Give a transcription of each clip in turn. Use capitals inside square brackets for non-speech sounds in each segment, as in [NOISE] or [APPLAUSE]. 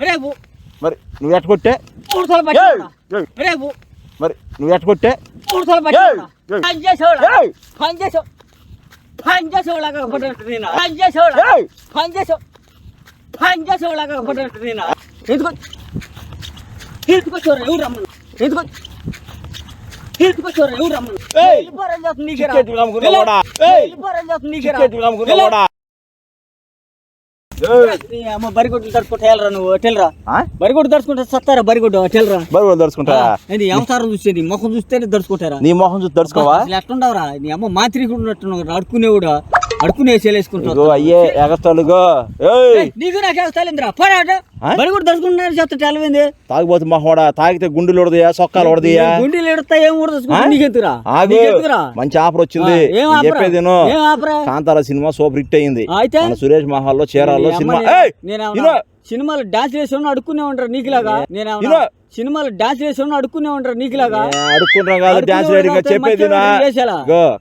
రేపు మరి నువ్వు ఎట్ట కొట్టే పూర్తలు ఏయ్! పట్టి ఏయ్! రేపు మరి నువ్వు ఎట్ట కొట్టే పూర్తలు ఏయ్! పట్టి ఏయ్! పని ఏయ్! పని చేసావు పని చేసేవాళ్ళగా ఒకటి నేను పని ఏయ్! పని చేసావు పని చేసేవాళ్ళగా ఒకటి నేను ఎందుకు తీసుకొచ్చారు ఎవరు రమ్మను ఎందుకు తీసుకొచ్చారు ఎవరు రమ్మను నీకే నీకే అమ్మ బరిగొడ్లు తడుచుకుంటా వెళ్ళరా నువ్వు? బరిగొడ్డు సత్తారా బరిగొడ్డు? అవతారం చూసేది? ముఖం చూస్తేనే నీ చూసి ఎట్లుండవరా? నీ అమ్మ మాంత్రికుడు ఉన్నట్టున్నావు అడుకునేవాడు అడుకునే చేలేసుకుంటావు అయ్యే నీకు నాకు తడుచుకుంటున్నారు చెత్త తాగిపోతే మొహోడా తాగితే గుండెలు ఉడదయా సొక్కాలు ఉడదయా గుండెలు ఎడతా ఏం కూడా ఆ? నీకెందుకురా ఆగు. నీకెందుకురా మంచి ఆఫర్ వచ్చింది? చెప్పేది? కాంతార సినిమా సూపర్ హిట్ అయింది. అయితే? సురేష్ మహాల్లో చీరాల్లో సినిమా. సినిమాలు డాన్స్ చేసి అడుక్కునే ఉంటారు నీకులాగా? నేను. సినిమాలు డాన్స్ చేసి అడుక్కునే ఉంటారు నీకులాగా ఏ, అడుక్కుంటున్నా కాదు డాన్స్ అవుతాడు, చెప్పేది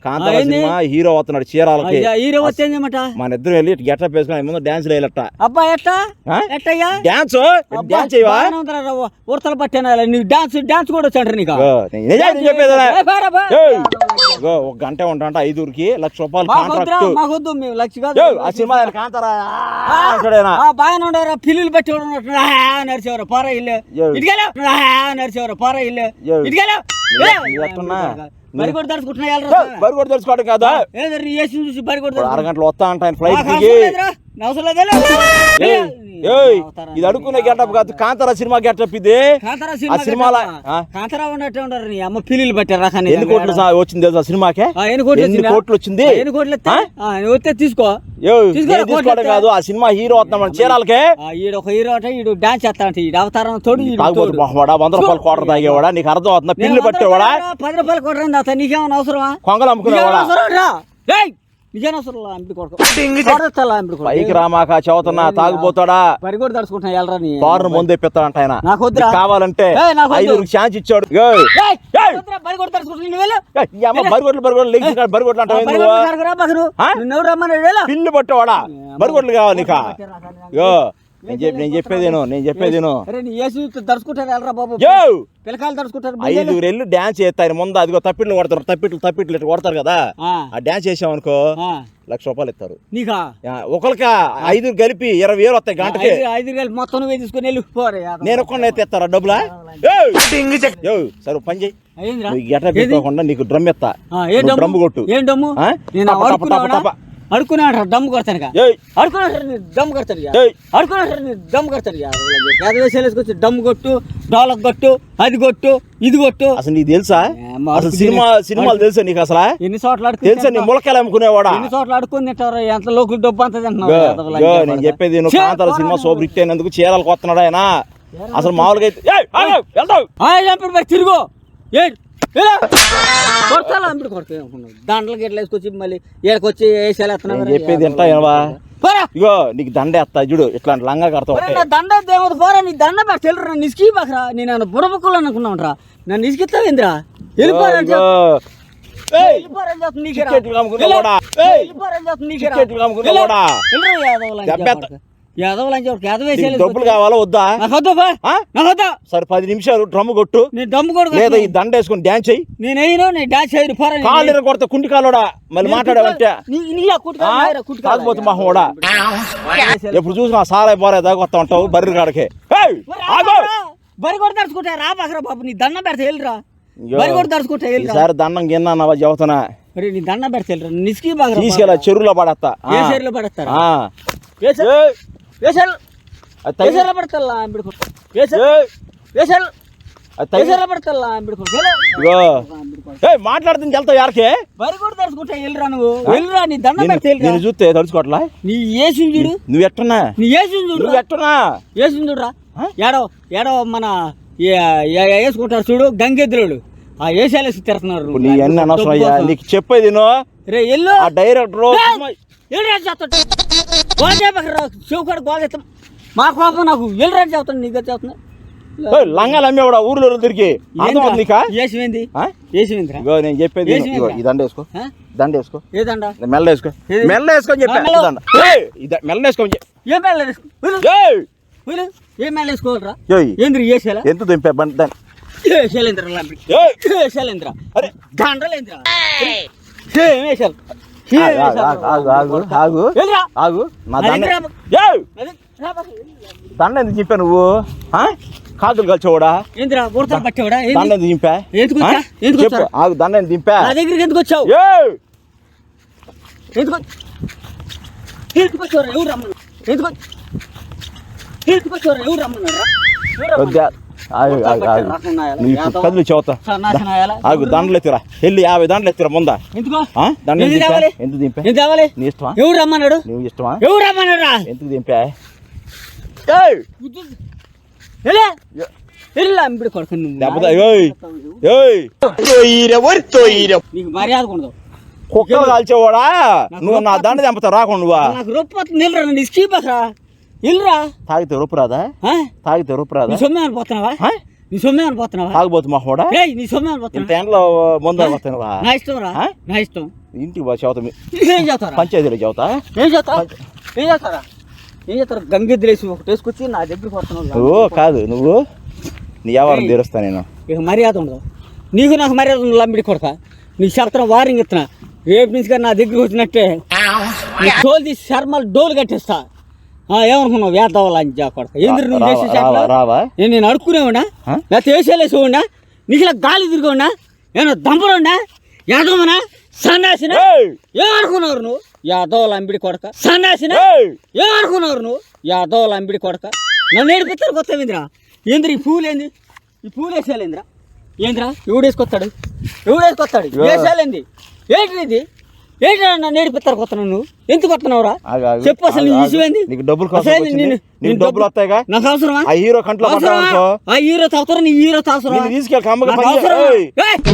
కాంతార? సినిమా హీరో అవుతున్నాడు చీరాలకి హీరో వచ్చేందన్నమాట మన ఇద్దరు వెళ్ళి గెటప్ వేసుకుని ముందు డాన్స్ వేయాలట అబ్బా ఎట్టా? ఎట్టయ్యా డాన్స్ డాన్స్ చేయవా ఉడతలు పట్టాను నీకు డాన్స్ డాన్స్ కూడా వచ్చాడు నీకు చెప్పేది ఒక గంట ఉంటా ఐదుగురికి లక్ష రూపాయలు కాంట్రాక్ట్ మాకొద్దు మేము లక్ష కాదు. ఆ సినిమా ఆయన కాంతారా? బాగానే ఉండవరా పిల్లులు నడిచేవారు పార ఇల్లు. ఇటుకెళ్ళు నడిచేవారు పార ఇల్లు. ఇటుకెళ్ళు? బరి కూడా కాదా? చూసి బరి కూడా ఇప్పుడు అరగంటలో వస్తా అంట ఆయన ఫ్లైట్ దిగి. అవసరం లేదులే. ఏయ్, ఇది అడుక్కునే గెటప్ కాదు కాంతారా? సినిమా గెటప్ ఇది. కాంతారా ఆ సినిమా సినిమాల? కాంతారా ఉన్నట్టే ఉండరు నీ అమ్మ పిల్లులు పెట్టారు రకాన్ని ఎన్ని కోట్లు వచ్చింది తెలుసా సినిమాకే? ఆ, ఎన్ని కోట్లు ఎన్ని వచ్చిందా? కోట్లు వచ్చింది? ఆ, ఎన్ని కోట్లు వస్తే? ఆ? ఆ, తీసుకో. తీసుకోవడం కాదు ఆ సినిమా హీరో వస్తున్నాడు చీరాలకే. ఆ, ఈడు ఒక హీరో అంటే ఈడు డాన్స్ చేస్తా అంటే ఈడు అవతారం తోడు తాగుబోతు. మొహవాడా వంద రూపాయలు కోటర్ తాగేవాడా? నీకు అర్థం అవుతుందా నేను పిల్లు వంద పట్టేవాడా? పది రూపాయలు కొట్టండి అతను నీకేమైనా అవసరమా? కొంగలు అమ్ముకునేవాడా? కొడుకు. పైకి రామాక చదువుతున్నా తాగుపోతాడా పరి కూడా తడుచుకుంటున్నా వెళ్ళరా నీ? బారును ముందు ఎప్పిస్తాడంట ఆయన. నాకు కావాలంటే ఛాన్స్ ఇచ్చాడు. బరిగొడ్లు బరిగొడ్లు కాదు బరిగొడ్లు. పిల్లు పట్టేవాడా? కావాలి నీకా? నేను చెప్పి నేను చెప్పేదేను నేను చెప్పేదేను ఐదుగురు వెళ్ళి డాన్స్ చేస్తారు. ముందు అదిగో తప్పిట్లు కొడతారు. తప్పిట్లు తప్పిట్లు ఇట్లా కొడతారు కదా. ఆ, డాన్స్ చేసామనుకో. లక్ష రూపాయలు ఇస్తారు. నీకా? ఒకరికి ఐదుగురు కలిపి ఇరవై వేలు వస్తాయి గంటకి. ఐదు ఐదు మొత్తం నువ్వే తీసుకొని వెళ్ళి పోరే. నేను ఒక్కడిని అయితే ఇస్తారా డబ్బులా సరే పని చేయి. పెట్టుకోకుండా నీకు డ్రమ్ ఎత్తా. డ్రమ్ కొట్టు. ఏం డమ్ము అడుకున్నాడు దమ్ము కొడతాను అడుకున్నాడు నీ దమ్ము కొడతాడు. అడుకున్నాడు నీ దమ్ము కొడతాడు పేద వేసేసుకొచ్చి దమ్ము కొట్టు డోలకు కొట్టు అది కొట్టు ఇది కొట్టు. అసలు నీకు తెలుసా? అసలు సినిమా సినిమాలు తెలుసా నీకు అసలు? ఎన్ని చోట్ల తెలుసా నీ ములకాయలు అమ్ముకునేవాడా? ఎన్ని చోట్ల అడుకుని తింటారు ఎంత లోకులు డబ్బు అంత తింటున్నావు? నేను. చెప్పేది నువ్వు కాంతార సినిమా. సూపర్ హిట్ అయినందుకు చీరాలకు వస్తున్నాడు ఆయన. అసలు మామూలుగా అయితే తిరుగు. ఏ కొడతాలా అంపిడి కొడతా అనుకున్నావు దాంట్లో గిట్ల వేసుకొచ్చి మళ్ళీ ఏడకొచ్చి వేసేస్తున్నావు నేను చెప్పేది ఎంత ఇగో నీకు దండ ఎత్తా చూడు ఇట్లాంటి లంగా కడతావు దండ దేవత పోరా నీ దండ పెట్టి తెలురా నన్ను ఇసుకి బాకరా నేను బుడబుక్కలు అనుకున్నాను రా. నన్ను యాదవులని దెబ్బెత్త. చెప్పు. యాదవులని చెప్పు యాదవ నీకు డబ్బులు కావాలా? వద్దా? సరే? పది నిమిషాలు డ్రమ్ కొట్టు. లేదా ఈ దండ వేసుకుని చెయ్యి. నేను నేను డాన్స్ చేయను పోరా నేను. కాళ్ళు కొడతా కుంటి కాలోడా? మళ్ళీ మాట్లాడావంటే నాయరా. మొహమోడా. ఎప్పుడు చూసినా సారాయి బారే దాకా వస్తా ఉంటావు బర్రె కాడకే. బరి కూడా తడుచుకుంటా రా బాకరా బాబు నీ దండం పెడతా వెళ్ళిరా. బరి కూడా తడుచుకుంటా వెళ్ళిరా. ఈసారి దండం గిన్నావా చెబుతున్నా. మరి నీ దండం పెడతా వెళ్ళిరా. నిస్కి బాగా తీసుకెళ్ళ చెరువులో పడేస్తా. ఆ. ఏ చీరలో పడతారా మాట్లాడుతుంది వెళ్తావు బరి కూడా తడుచుకుంటా వెళ్ళిరా నువ్వు. వెళ్ళిరా నీ దండం నేను చూస్తే తడుచుకోవట్లా? నీ ఏసు చూడు. నువ్వు ఎట్టున్నా? నీ ఏసు నువ్వు చూడు ఎట్టున్నా? ఏసు చూడురా? ఏడో ఏడో మన వేసుకుంటారు చూడు గంగెద్దులోడు ఆ ఏసాలేసి తిడుతున్నారు ఇప్పుడు నీ అన్ని అనవసరం అయ్యా నీకు చెప్పేది విను. రే ఎల్లు. ఆ డైరెక్టర్ ఎల్లురా చెప్తాడు గోల్ చేయబకరా చెవుకాడు గోల్ చేస్తాం మా కోపం నాకు ఎల్లురా చెప్తాను నీకు చెప్తున్నా లంగాలు అమ్మేవాడా ఊర్లో తిరిగి. ఏసు నేను చెప్పేది. ఏసి? ఈ దండ వేసుకో? దండ వేసుకో. మెల్ల వేసుకో? మెల్ల వేసుకొని మెల్ల. మెల్ల వేసుకోని ఏం మేళ వేసుకో? ఏం మేళ వేసుకోవాలరా? ఏంద్ర ఏసేలా ఎంత దింపా? బండి అరే! దండలేంద్ర. ఆగు, ఆగు, అది దండ ఎందుకు చింపా నువ్వు? బుడతలు పట్టేవాడా? దండ ఎందుకు? ఎందుకు చెప్పు? ఆగు దండ ఎందుకు దింపా నా దగ్గరికి ఎందుకు వచ్చావు? ఏయ్, ఎందుకు ఎందుకు వచ్చారు ఎవరు రమ్మన్నారు ఎందుకు ఎందుకు వచ్చారు ఎవరు రమ్మన్నారా వద్దా ఆగు ఆగు ఆగు. నీకు కదులు చదువుతా సన్నాసనాయాలా ఆగు దండలు ఎత్తిరా. వెళ్ళి యాభై దండలు ఎత్తిరా ముందా. ఎందుకో? దింపా? నీ ఇష్టమా? ఎవరు రమ్మన్నాడు? నువ్వు ఇష్టమా? ఎవరు ఎందుకు దింపా? మర్యాద ఉండదు. కుక్కలు కాల్చేవాడా? నువ్వు నా దండ దింపుతావు రాకుండా నువ్వా? నాకు రొప్పొస్తుంది నిల్రా నీ స్కీపరా ఇల్లురా? తాగితే రూపు రాదా? తాగితే రూపు నీ రాదా సొమ్మే అనిపోతున్నావా? నీ సొమ్మే అనిపోతున్నావా తాగబోతు మొహోడా ఏయ్ నీ సొమ్మే ఇంత అనిపోతున్నా ఎండలో ముందు వస్తానువా నా ఇష్టం రా? నా ఇష్టం. ఇంటికి బా చదువుతా ఏం చేస్తారా పంచాయతీలో చదువుతా ఏం చేస్తా ఏం చేస్తారా ఏం చేస్తారు గంగిద్దులేసి ఒకటి వేసుకొచ్చి నా దగ్గరికి వస్తున్నావు కాదు నువ్వు? నీ వ్యవహారం తీరుస్తా నేను. ఇక మర్యాద ఉండదు. నీకు నాకు మర్యాద ఉండదు లంబిడి కొడక. నీకు చెప్తున్నా వారింగ్ ఇస్తున్నా రేపు నుంచి కానీ నా దగ్గరికి వచ్చినట్టే. నీ తోలు తీసి శర్మలు డోలు కట్టిస్తా. ఏమనుకున్నావు? అని జా కొడక. ఎందుకు నువ్వు చేసే నేను నేను అడుక్కునేవాడా? లేకపోతే వేసేలేసి ఉన్నా నీకు ఇలా గాలి తిరిగోండా ఏమన్నా దంపరుండా యాదవనా సన్నాసిన! ఏమనుకున్నారు నువ్వు? యాదవుల అంబిడి కొడక. సన్నాసిన! ఏమనుకున్నారు నువ్వు? యాదవుల అంబిడి కొడక. నన్ను నేర్పిస్తారు కొత్త ఏందిరా? ఏంద్ర ఈ పూలు ఏంది? ఈ పూలు వేసేయాలేంద్రా ఏంద్రా? ఎవడు వేసుకొస్తాడు? ఎవడు వేసుకొస్తాడు? ఇగో. వేసేయాలేంది ఏంటి ఇది? ఏంటి నన్ను కొత్త నువ్వు ఎందుకు కొత్తనవురా? చెప్పు అసలు నీ ఏంది నీకు డబ్బులు నీకు డబ్బులు వస్తాయిగా నాకు అవసరమా? ఆ హీరో కంట్లో ఆ హీరో తాగుతారా? నీ హీరో తాగుతారా? తీసుకెళ్ళి నాకు!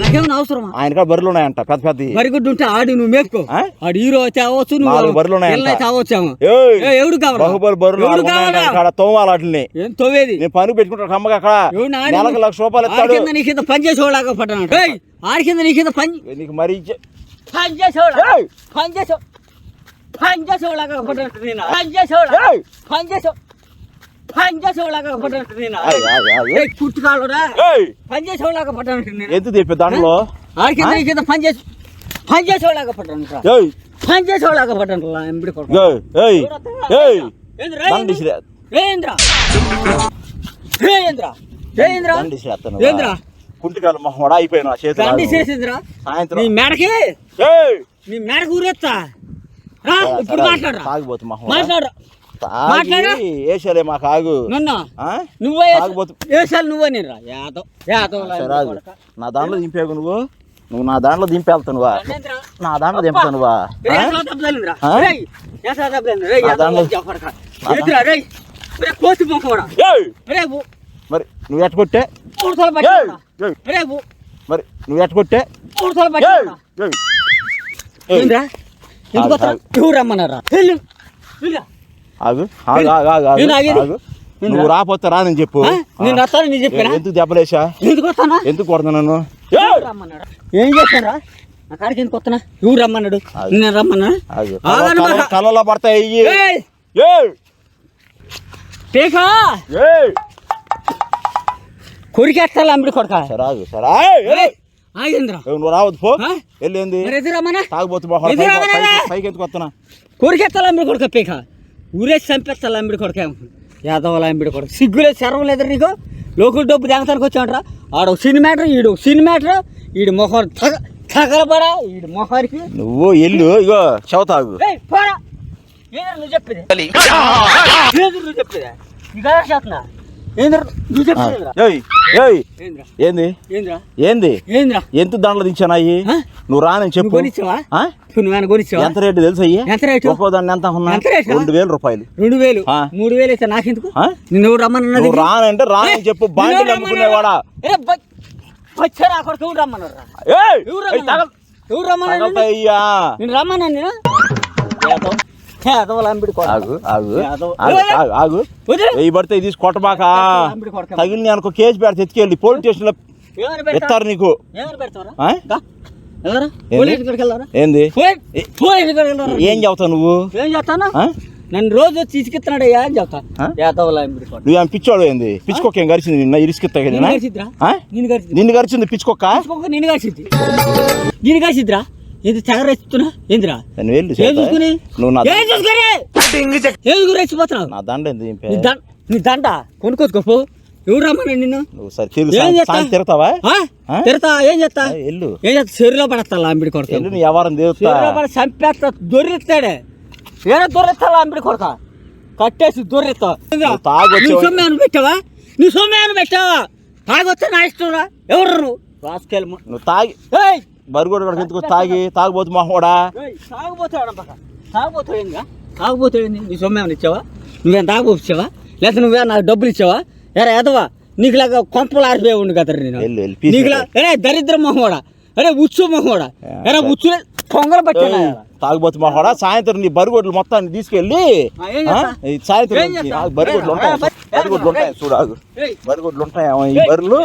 నాకేమన్నా అవసరమా? ఆయన కాడ బర్రెలు ఉన్నాయంట పెద్ద పెద్ద మరిగుడ్డు ఉంటే ఆడి నువ్వు మేపుకో? ఆడు హీరో నాలుగు నువ్వు ఉన్నాయంట. ఏ, ఎవడు కావాలా? బాహుబలి బర్రెలు ఎవడు కావాలా? తోమాలి వాటిని. ఏం తవ్వేది నేను పని పెట్టుకుంటాను కమ్మగా అక్కడ. నెలకు లక్ష రూపాయలు ఆడి ఇస్తాడు కింద నీ కింద పని పడ్డాను [LAUGHS] ఆడి కింద నీ కింద పని నీకు మరి ఇచ్చే- పని చేసేవాళ్ళ ఏయ్! పని చేసే పని చేసేవాళ్ళగా పడ్డాను నేను పని చేసేవాళ్ళ ఏయ్! పని చేసే పని చేసేవాళ్ళగా పడ్డాను నేను ఆగు, ఆగు, ఆగు. ఏయ్, కుట్టుకాలురా పడ్డాను నేను ఎంత తెప్పి దాంట్లో ఆడి కింద నీ కింద పని చేసి పని చేసేవాళ్ళగా పడ్డాను రా. ఏయ్! పని చేసేవాళ్ళగా పడ్డాను రా, ఎంబడి కొడుకు. ఏయ్ ఏయ్! ఏయ్! ఏంద్రా. ఏంద్రా? ఏంద్రా? ఏంద్రా. ఏంద్రా? కుంటికాలు మొహం అయిపోయినా. చేసిందిరా. సాయంత్రం. మెడకి? మెడకు ఇప్పుడు మాట్లాడరా. మొహం నన్ను? ఆ? నువ్వే నేను రా. ఆగు. నా దాంట్లో దింపేకు నువ్వు. నువ్వు నా దాంట్లో దింపేళ్తానువా నా దాంట్లో దింపుతానువా దాంట్లో- మరి నువ్వు ఎట్ట కొట్టే? ఏయ్! రేపు మరి నువ్వు ఎట్ట కొట్టే? ఉడతలు ఏయ్! పట్టివరా ఏయ్! ఏయ్! ఏంద్రా? ఎందుకు వస్తా ఆగు, ఎవరు రమ్మన్నారా. ఆగు నేను నువ్వు రాపోతే రానని చెప్పు? నేను వస్తాను నేను చెప్పానా? ఎందుకు దెబ్బలేసా ఎందుకు వస్తానా? ఎందుకు కొడతా నన్ను? ఎవరు రమ్మన్నాడు ఏం చేస్తారా నా కాడికి ఎందుకు వస్తున్నా? ఎవరు రమ్మన్నాడు. నేను రమ్మన్నా. కళ్ళలో పడతాయి ఇయ్యి. కొరికేస్తాను అమ్మిడి కొడక? సరే ఆగు సరే! ఆగింద్రా. నువ్వు రావద్దు పో. ఆ? వెళ్ళి ఏంది? మరి ఎదురు రమ్మన్నా తాగుబోతు మొహం ఎదురు పైకి- ఎందుకు వస్తున్నా? కొరికేస్తాను కొడక పేక? ఊరేసి చంపేస్తాను అమ్మిడి కొడక యాదవుల అమ్మిడి కొడక? సిగ్గులేదు శరం లేదు నీకు? లోకల్ డబ్బు దేగతానికి వచ్చామంటారా ఆడ సినిమాటర్ ఈడు సినిమాటర్ ఈడు మొహం తగ తగలబడా ఈడు మొహానికి. నువ్వు ఎల్లు ఇగో చవతాగు పోరా. నువ్వు చెప్పేది. నువ్వు చెప్పేది. ఇక చేస్తున్నా? ఏంది? ఏంది? ఎంత దండలు దించానాయి ఆ? నువ్వు రానని చెప్పు. ఎంత రేటు తెలుసు అయ్యి? ఎంత ఒక్కో? రెండు వేల రూపాయలు. రెండు వేలు. మూడు వేలు అయితే నాకెందుకు? రమ్మన్నది నువ్వు రానంటే రానని చెప్పు. బాండి అమ్ముకునేవాడా వచ్చారు అక్కడ ఎవరు రమ్మన్నారు! ఎవరు. నేను రమ్మన్నా నేను? యాదవ్ అంబిడి కొడక. ఆగు ఆగు యాదవ్. ఆగు, ఆగు, ఆగు వదిలే. వెయ్యి పడితే తీసి కొట్టబాక. తగిలిన అనుకో కేసు పెడితే ఎత్తుకెళ్ళి పోలీస్? ఇస్తారు నీకు? ఏంది? ఏం చెబుతావు నువ్వు ఏం చేస్తాను ఆ? నన్ను రోజు తీసుకెత్తున్నాడు అని చెప్తా? యాదవలా. నువ్వేం పిచ్చోడు ఏంది పిచ్చుకోక ఏం గరిచింది నిన్న ఇరిసికిత్తా నిన్ను? నిన్ను కలిసిద్ది. నిన్ను గరిచింది నిన్ను కలిసిద్దిరా ఏంది తెగరేస్తున్నా ఏందిరా? చూసుకుని? నువ్వు నా ఏం చూసుకుని? ఏం చూసుకుని రెచ్చిపోతున్నావు నా దండ? నీ దండ నీ దండ కొనుక్కోసుకోపో ఎవరు రమ్మని నిన్ను? ఏం? తిడతా ఏం చేస్తా? వెళ్ళు. ఏం చేస్తా? చెరువులో పడతా అంబిడి కొడతా. తీరుతా చెరువులో పడి చంపేస్తా దొరికిస్తాడే ఏదో దొరికిస్తా అంబిడి కొడతా? కట్టేసి దొరికిస్తా. నీ సొమ్మెను పెట్టావా? నీ సొమ్మెను పెట్టావా? తాగొచ్చా నా ఇష్టం రా. ఎవరు నువ్వు? రాసుకెళ్ళము నువ్వు తాగి ఏయ్! బరిగోడు కూడా ఎందుకు తాగి తాగబోతు మాహోడా తాగుబోతాడు తాగుబోతాడు నీ సొమ్మేమని ఇచ్చావా? నువ్వేం తాగుపోవచ్చావా లేకపోతే నువ్వే నాకు డబ్బులు ఇచ్చావా? ఎరా ఎదవా నీకులాగా కొంపలు ఆరిపోయి ఉండు కదా నేను. నీకులా అరే దరిద్ర మొహోడా అరే ఉచ్చు మొహోడా ఎరా సరే. ఉచ్చులే పొంగలు పట్టాను తాగుబోతు మాహోడా సాయంత్రం నీ బరిగొడ్లు మొత్తాన్ని తీసుకెళ్ళి సాయంత్రం? బరిగొడ్లు ఉంటాయి? బరిగొడ్లు ఉంటాయి? చూడు ఆగు. ఏయ్. బరిగొడ్లు ఉంటాయి? ఈ బర్రెలు